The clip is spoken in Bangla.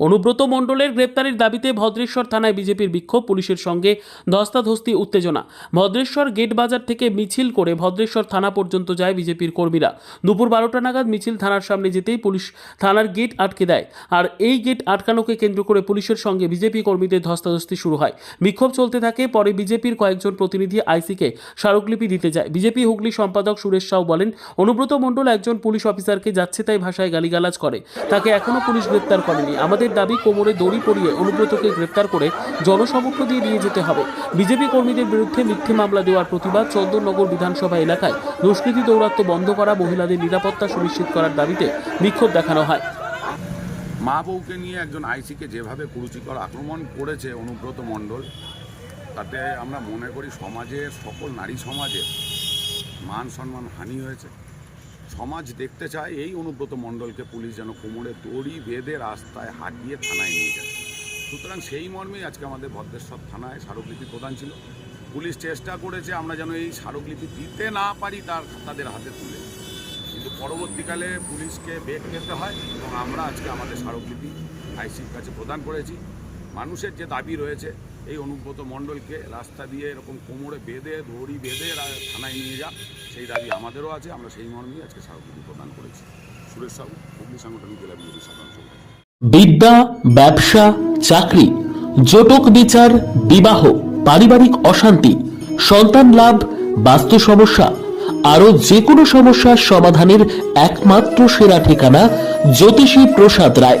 অনুব্রত মণ্ডলের গ্রেপ্তারের দাবিতে ভদ্রেশ্বর থানায় বিজেপির বিক্ষোভ, পুলিশের সঙ্গে ধস্তাধস্তি, উত্তেজনা। ভদ্রেশ্বর গেট বাজার থেকে মিছিল করে ভদ্রেশ্বর থানা পর্যন্ত যায় বিজেপির কর্মীরা। দুপুর বারোটা নাগাদ মিছিল থানার সামনে যেতেই পুলিশ থানার গেট আটকে দেয় আর এই গেট আটকানোকে কেন্দ্র করে পুলিশের সঙ্গে বিজেপি কর্মীদের ধস্তাধস্তি শুরু হয়। বিক্ষোভ চলতে থাকে, পরে বিজেপির কয়েকজন প্রতিনিধি আইসিকে স্মারকলিপি দিতে যায়। বিজেপি হুগলি সম্পাদক সুরেশ সাউ বলেন, অনুব্রত মণ্ডল একজন পুলিশ অফিসারকে যাচ্ছে তাই ভাষায় গালিগালাজ করে। তাকে এখনও পুলিশ গ্রেপ্তার করেনি। আমাদের দাবি কোমরে দড়ি পরিয়ে অনুব্রতকে গ্রেপ্তার করে জনসমক্ষ দিয়ে নিয়ে যেতে হবে। বিজেপি কর্মীদের বিরুদ্ধে মিথ্যে মামলা দেওয়ার প্রতিবাদ চন্দননগর বিধানসভা এলাকায়। দুষ্কৃতী দৌরাত্ম্য বন্ধ করা, মহিলাদের নিরাপত্তা সুনিশ্চিত করার দাবিতে বিক্ষোভ দেখানো হয়। মা বউকে নিয়ে একজন আইসিকে যেভাবে কুরুচিকর আক্রমণ করেছে অনুব্রত মণ্ডল, তাতে আমরা মনে করি সমাজের সকল নারী সমাজে মান সম্মান হানি হয়েছে। সমাজ দেখতে চায়, এই অনুব্রত মণ্ডলকে পুলিশ যেন কোমরে দড়ি বেঁধে রাস্তায় হাঁটিয়ে থানায় নিয়ে যায়। সুতরাং সেই মর্মেই আজকে আমাদের ভদ্রেশ্বর থানায় স্মারকলিপি প্রদান ছিল। পুলিশ চেষ্টা করেছে আমরা যেন এই স্মারকলিপি দিতে না পারি তার তাদের হাতে তুলে। কিন্তু পরবর্তীকালে পুলিশকে বেগ পেতে হয় এবং আমরা আজকে আমাদের স্মারকলিপি আইসির কাছে প্রদান করেছি। মানুষের যে দাবি রয়েছে এই অনুব্রত মণ্ডলকে রাস্তা দিয়ে এরকম কোমরে বেঁধে, দড়ি বেঁধে থানায় নিয়ে যা। সেই দাবি আমাদেরও আছে, আমরা সেই মর্মেই আজকে স্মারকলিপি প্রদান করেছি। সুরেশ সাহু, হুগলি সাংগঠনিক জেলা বিজেপি সাধারণ সম্পাদক। বিদ্যা, ব্যবসা, চাকরি, জটক বিচার, বিবাহ, পারিবারিক অশান্তি, সন্তান লাভ, বাস্তু সমস্যা আরও যে কোনো সমস্যার সমাধানের একমাত্র সেরা ঠিকানা জ্যোতিষী প্রসাদ রায়।